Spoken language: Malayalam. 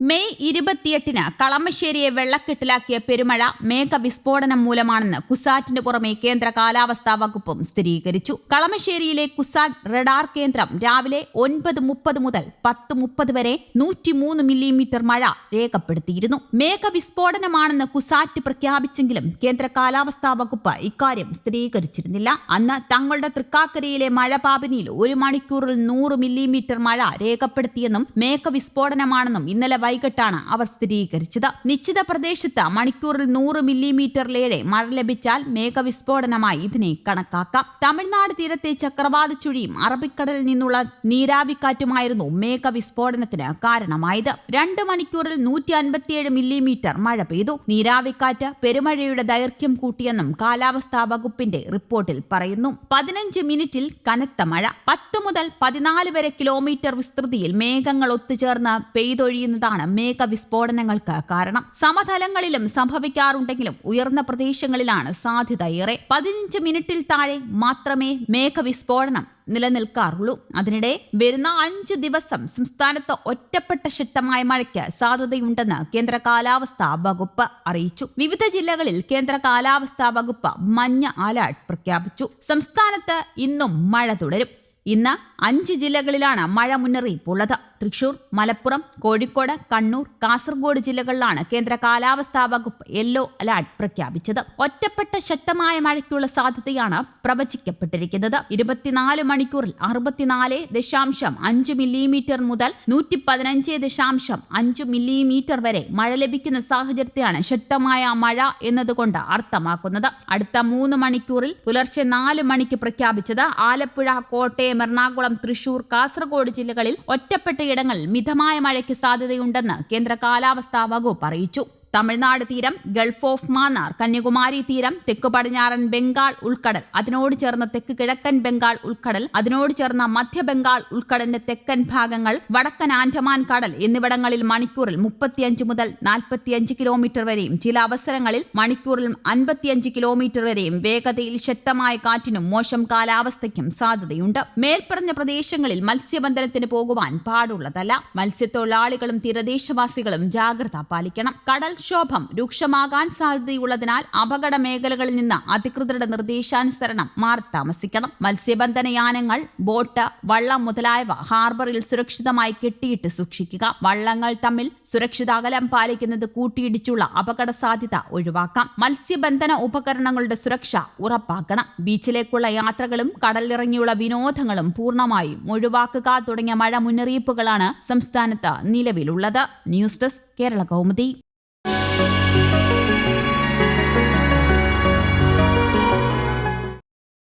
മെയ് ഇരുപത്തിയെട്ടിന് കളമശ്ശേരിയെ വെള്ളക്കെട്ടിലാക്കിയ പെരുമഴ മേഘവിസ്ഫോടനം മൂലമാണെന്ന് കുസാറ്റിന് പുറമെ കേന്ദ്ര കാലാവസ്ഥാ വകുപ്പും സ്ഥിരീകരിച്ചു. കളമശ്ശേരിയിലെ കുസാറ്റ് റഡാർ കേന്ദ്രം രാവിലെ ഒൻപത് മുപ്പത് മുതൽ പത്ത് മുപ്പത് വരെ നൂറ്റിമൂന്ന് മില്ലിമീറ്റർ മഴ രേഖപ്പെടുത്തിയിരുന്നു. മേഘവിസ്ഫോടനമാണെന്ന് കുസാറ്റ് പ്രഖ്യാപിച്ചെങ്കിലും കേന്ദ്ര കാലാവസ്ഥാ വകുപ്പ് ഇക്കാര്യം സ്ഥിരീകരിച്ചിരുന്നില്ല. അന്ന് തങ്ങളുടെ തൃക്കാക്കരയിലെ മഴ പാപിനിയിൽ ഒരു മണിക്കൂറിൽ നൂറ് മില്ലിമീറ്റർ മഴ രേഖപ്പെടുത്തിയെന്നും മേഘവിസ്ഫോടനമാണെന്നും ഇന്നലെ വൈകിട്ടാണ് അവർ സ്ഥിരീകരിച്ചത്. നിശ്ചിത പ്രദേശത്ത് മണിക്കൂറിൽ നൂറ് മില്ലിമീറ്ററിലേറെ മഴ ലഭിച്ചാൽ മേഘവിസ്ഫോടനമായി ഇതിനെ കണക്കാക്കാം. തമിഴ്നാട് തീരത്തെ ചക്രവാത ചുഴിയും അറബിക്കടലിൽ നിന്നുള്ള നീരാവിക്കാറ്റുമായിരുന്നു മേഘവിസ്ഫോടനത്തിന് കാരണമായത്. രണ്ട് മണിക്കൂറിൽ നൂറ്റി അൻപത്തിയേഴ് മില്ലിമീറ്റർ മഴ പെയ്തു. നീരാവിക്കാറ്റ് പെരുമഴയുടെ ദൈർഘ്യം കൂട്ടിയെന്നും കാലാവസ്ഥാ വകുപ്പിന്റെ റിപ്പോർട്ടിൽ പറയുന്നു. പതിനഞ്ച് മിനിറ്റിൽ കനത്ത മഴ. പത്ത് മുതൽ പതിനാല് വരെ കിലോമീറ്റർ വിസ്തൃതിയിൽ മേഘങ്ങൾ ഒത്തുചേർന്ന് പെയ്തൊഴിയുന്നതാണ് മേഘവിസ്ഫോടനങ്ങൾക്ക് കാരണം. സമതലങ്ങളിലും സംഭവിക്കാറുണ്ടെങ്കിലും ഉയർന്ന പ്രദേശങ്ങളിലാണ് സാധ്യത ഏറെ. പതിനഞ്ച് മിനിറ്റിൽ താഴെ മാത്രമേ മേഘ വിസ്ഫോടനം നിലനിൽക്കാറുള്ളൂ. അതിനിടെ വരുന്ന അഞ്ചു ദിവസം സംസ്ഥാനത്ത് ഒറ്റപ്പെട്ട ശക്തമായ മഴയ്ക്ക് സാധ്യതയുണ്ടെന്ന് കേന്ദ്ര കാലാവസ്ഥാ വകുപ്പ് അറിയിച്ചു. വിവിധ ജില്ലകളിൽ കേന്ദ്ര കാലാവസ്ഥാ വകുപ്പ് മഞ്ഞ അലർട്ട് പ്രഖ്യാപിച്ചു. സംസ്ഥാനത്ത് ഇന്നും മഴ തുടരും. ഇന്ന് അഞ്ച് ജില്ലകളിലാണ് മഴ മുന്നറിയിപ്പുള്ളത്. തൃശൂർ മലപ്പുറം കോഴിക്കോട് കണ്ണൂർ കാസർഗോഡ് ജില്ലകളിലാണ് കേന്ദ്ര കാലാവസ്ഥാ വകുപ്പ് യെല്ലോ അലർട്ട് പ്രഖ്യാപിച്ചത്. ഒറ്റപ്പെട്ട ശക്തമായ മഴയ്ക്കുള്ള സാധ്യതയാണ് പ്രവചിക്കപ്പെട്ടിരിക്കുന്നത്. ഇരുപത്തിനാല് മണിക്കൂറിൽ അറുപത്തിനാല് ദശാംശം അഞ്ച് മില്ലിമീറ്റർ മുതൽ നൂറ്റി പതിനഞ്ച് ദശാംശം അഞ്ച് മില്ലിമീറ്റർ വരെ മഴ ലഭിക്കുന്ന സാഹചര്യത്തെയാണ് ശക്തമായ മഴ എന്നതുകൊണ്ട് അർത്ഥമാക്കുന്നത്. അടുത്ത മൂന്ന് മണിക്കൂറിൽ പുലർച്ചെ നാല് മണിക്ക് പ്രഖ്യാപിച്ചത് ആലപ്പുഴ കോട്ടയം എറണാകുളം തൃശൂർ കാസർഗോഡ് ജില്ലകളിൽ ഒറ്റപ്പെട്ട ഇടങ്ങളിൽ മിതമായ മഴയ്ക്ക് സാധ്യതയുണ്ടെന്ന് കേന്ദ്ര കാലാവസ്ഥാ വകുപ്പ് അറിയിച്ചു. തമിഴ്നാട് തീരം ഗൾഫ് ഓഫ് മാന്നാർ കന്യാകുമാരി തീരം തെക്ക് പടിഞ്ഞാറൻ ബംഗാൾ ഉൾക്കടൽ അതിനോട് ചേർന്ന തെക്ക് കിഴക്കൻ ബംഗാൾ ഉൾക്കടൽ അതിനോട് ചേർന്ന മധ്യ ബംഗാൾ ഉൾക്കടലിന്റെ തെക്കൻ ഭാഗങ്ങൾ വടക്കൻ ആൻഡമാൻ കടൽ എന്നിവിടങ്ങളിൽ മണിക്കൂറിൽ മുപ്പത്തിയഞ്ച് മുതൽ നാൽപ്പത്തിയഞ്ച് കിലോമീറ്റർ വരെയും ചില അവസരങ്ങളിൽ മണിക്കൂറിൽ അൻപത്തിയഞ്ച് കിലോമീറ്റർ വരെയും വേഗതയിൽ ശക്തമായ കാറ്റിനും മോശം കാലാവസ്ഥയ്ക്കും സാധ്യതയുണ്ട്. മേൽപ്പറഞ്ഞ പ്രദേശങ്ങളിൽ മത്സ്യബന്ധനത്തിന് പോകുവാൻ പാടുള്ളതല്ല. മത്സ്യത്തൊഴിലാളികളും തീരദേശവാസികളും ജാഗ്രത പാലിക്കണം. കടൽ കടൽക്ഷോഭം രൂക്ഷമാകാൻ സാധ്യതയുള്ളതിനാൽ അപകട മേഖലകളിൽ നിന്ന് അധികൃതരുടെ നിർദ്ദേശാനുസരണം മാറി താമസിക്കണം. മത്സ്യബന്ധന യാനങ്ങൾ ബോട്ട് വള്ളം മുതലായവ ഹാർബറിൽ സുരക്ഷിതമായി കെട്ടിയിട്ട് സൂക്ഷിക്കുക. വള്ളങ്ങൾ തമ്മിൽ സുരക്ഷിത അകലം പാലിക്കുന്നത് കൂട്ടിയിടിച്ചുള്ള അപകട സാധ്യത ഒഴിവാക്കാം. മത്സ്യബന്ധന ഉപകരണങ്ങളുടെ സുരക്ഷ ഉറപ്പാക്കണം. ബീച്ചിലേക്കുള്ള യാത്രകളും കടലിറങ്ങിയുള്ള വിനോദങ്ങളും പൂർണമായും ഒഴിവാക്കുക തുടങ്ങിയ മഴ മുന്നറിയിപ്പുകളാണ് സംസ്ഥാനത്ത് നിലവിലുള്ളത്. News desk Kerala Kaumudi. Música